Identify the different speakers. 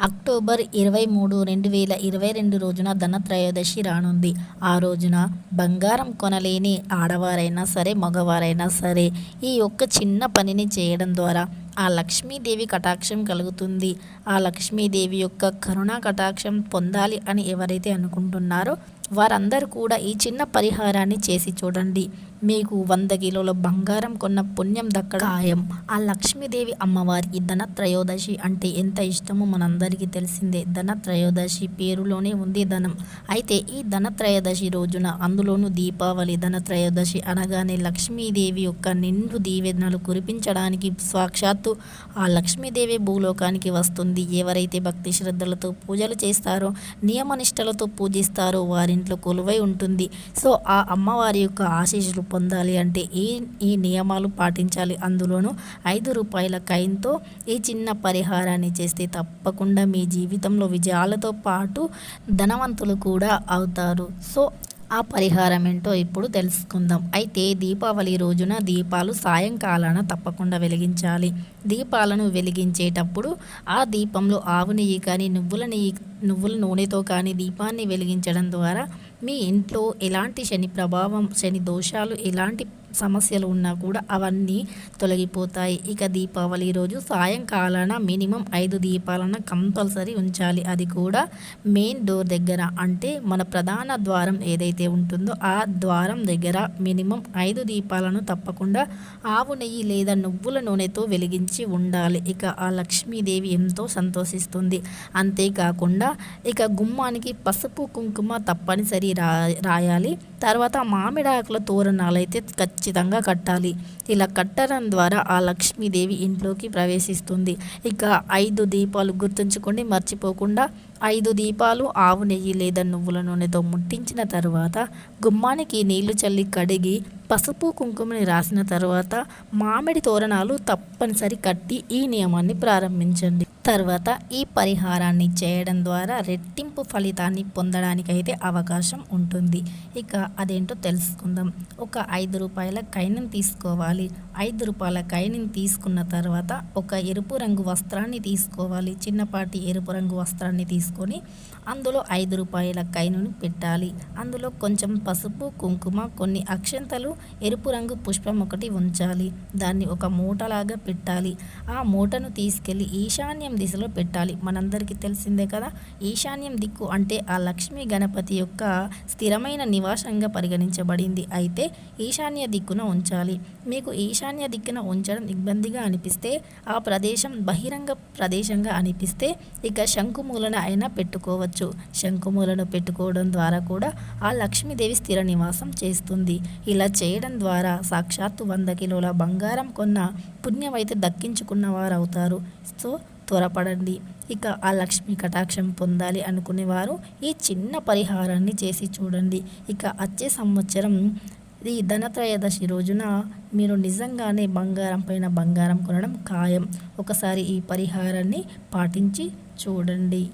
Speaker 1: October ఇరవై మూడు రెండు వేల ఇరవై రెండు రోజున ధనత్రయోదశి రానుంది. ఆ రోజున బంగారం కొనలేని ఆడవారైనా సరే మగవారైనా సరే ఈ యొక్క చిన్న పనిని చేయడం ద్వారా ఆ లక్ష్మీదేవి కటాక్షం కలుగుతుంది. ఆ లక్ష్మీదేవి యొక్క కరుణా కటాక్షం పొందాలి అని ఎవరైతే అనుకుంటున్నారో వారందరూ కూడా ఈ చిన్న పరిహారాన్ని చేసి చూడండి. మీకు వంద కిలోల బంగారం కొన్న పుణ్యం దక్కడం ఖాయం. ఆ లక్ష్మీదేవి అమ్మవారికి ధనత్రయోదశి అంటే ఎంత ఇష్టమో మనందరికీ తెలిసిందే. ధనత్రయోదశి పేరులోనే ఉంది ధనం. అయితే ఈ ధనత్రయోదశి రోజున అందులోనూ దీపావళి ధనత్రయోదశి అనగానే లక్ష్మీదేవి యొక్క నిండు దీవెనలు కురిపించడానికి సాక్షాత్తు ఆ లక్ష్మీదేవి భూలోకానికి వస్తుంది. ఎవరైతే భక్తి శ్రద్ధలతో పూజలు చేస్తారో నియమనిష్టలతో పూజిస్తారో వారింట్లో కొలువై ఉంటుంది. సో ఆ అమ్మవారి యొక్క ఆశీస్సులు పొందాలి అంటే ఈ ఈ నియమాలు పాటించాలి. అందులోనూ ఐదు రూపాయల కైన్తో ఈ చిన్న పరిహారాన్ని చేస్తే తప్పకుండా మీ జీవితంలో విజయాలతో పాటు ధనవంతులు కూడా అవుతారు. సో ఆ పరిహారం ఏంటో ఇప్పుడు తెలుసుకుందాం. అయితే దీపావళి రోజున దీపాలు సాయంకాలాన తప్పకుండా వెలిగించాలి. దీపాలను వెలిగించేటప్పుడు ఆ దీపంలో ఆవు నెయ్యి కానీ నువ్వుల నెయ్యి నువ్వుల నూనెతో కానీ దీపాన్ని వెలిగించడం ద్వారా మీ ఇంట్లో ఎలాంటి శని ప్రభావం శని దోషాలు ఎలాంటి సమస్యలు ఉన్నా కూడా అవన్నీ తొలగిపోతాయి. ఇక దీపావళి రోజు సాయంకాలాన మినిమం ఐదు దీపాలను కంపల్సరీ ఉంచాలి. అది కూడా మెయిన్ డోర్ దగ్గర. అంటే మన ప్రధాన ద్వారం ఏదైతే ఉంటుందో ఆ ద్వారం దగ్గర మినిమం ఐదు దీపాలను తప్పకుండా ఆవు నెయ్యి లేదా నువ్వుల నూనెతో వెలిగించి ఉండాలి. ఇక ఆ లక్ష్మీదేవి ఎంతో సంతోషిస్తుంది. అంతేకాకుండా ఇక గుమ్మానికి పసుపు కుంకుమ తప్పనిసరి రా రాయాలి. తర్వాత మామిడాకుల తోరణాలైతే ఖచ్చితంగా ఖచ్చితంగా కట్టాలి. ఇలా కట్టడం ద్వారా ఆ లక్ష్మీదేవి ఇంట్లోకి ప్రవేశిస్తుంది. ఇక ఐదు దీపాలు గుర్తుంచుకోండి మర్చిపోకుండా ఐదు దీపాలు ఆవు నెయ్యి లేదా నువ్వుల నూనెతో ముట్టించిన తర్వాత గుమ్మానికి నీళ్ళు చల్లి కడిగి పసుపు కుంకుమని రాసిన తర్వాత మామిడి తోరణాలు తప్పనిసరి కట్టి ఈ నియమాన్ని ప్రారంభించండి. తర్వాత ఈ పరిహారాన్ని చేయడం ద్వారా రెట్టింపు ఫలితాన్ని పొందడానికైతే అవకాశం ఉంటుంది. ఇక అదేంటో తెలుసుకుందాం. ఒక ఐదు రూపాయల కైనం తీసుకోవాలి. ఐదు రూపాయల కైనం తీసుకున్న తర్వాత ఒక ఎరుపు రంగు వస్త్రాన్ని తీసుకోవాలి. చిన్నపాటి ఎరుపు రంగు వస్త్రాన్ని తీసుకొని అందులో ఐదు రూపాయల కైనుని పెట్టాలి. అందులో కొంచెం పసుపు కుంకుమ కొన్ని అక్షంతలు ఎరుపు రంగు పుష్పం ఒకటి ఉంచాలి. దాన్ని ఒక మూటలాగా పెట్టాలి. ఆ మూటను తీసుకెళ్ళి ఈశాన్యం దిశలో పెట్టాలి. మనందరికీ తెలిసిందే కదా ఈశాన్యం దిక్కు అంటే ఆ లక్ష్మీ గణపతి యొక్క స్థిరమైన నివాసంగా పరిగణించబడింది. అయితే ఈశాన్య దిక్కున ఉంచాలి. మీకు ఈశాన్య దిక్కున ఉంచడం ఇబ్బందిగా అనిపిస్తే ఆ ప్రదేశం బహిరంగ ప్రదేశంగా అనిపిస్తే ఇక శంకుమూలన అయినా పెట్టుకోవచ్చు. శంకుమూలను పెట్టుకోవడం ద్వారా కూడా ఆ లక్ష్మీదేవి స్థిర నివాసం చేస్తుంది. ఇలా చే చేయడం ద్వారా సాక్షాత్తు వంద కిలోల బంగారం కొన్న పుణ్యమైతే దక్కించుకున్న వారు అవుతారు సో త్వరపడండి. ఇక ఆ లక్ష్మీ కటాక్షం పొందాలి అనుకునేవారు ఈ చిన్న పరిహారాన్ని చేసి చూడండి. ఇక వచ్చే సంవత్సరం ఈ ధనత్రయోదశి రోజున మీరు నిజంగానే బంగారం పైన బంగారం కొనడం ఖాయం. ఒకసారి ఈ పరిహారాన్ని పాటించి చూడండి.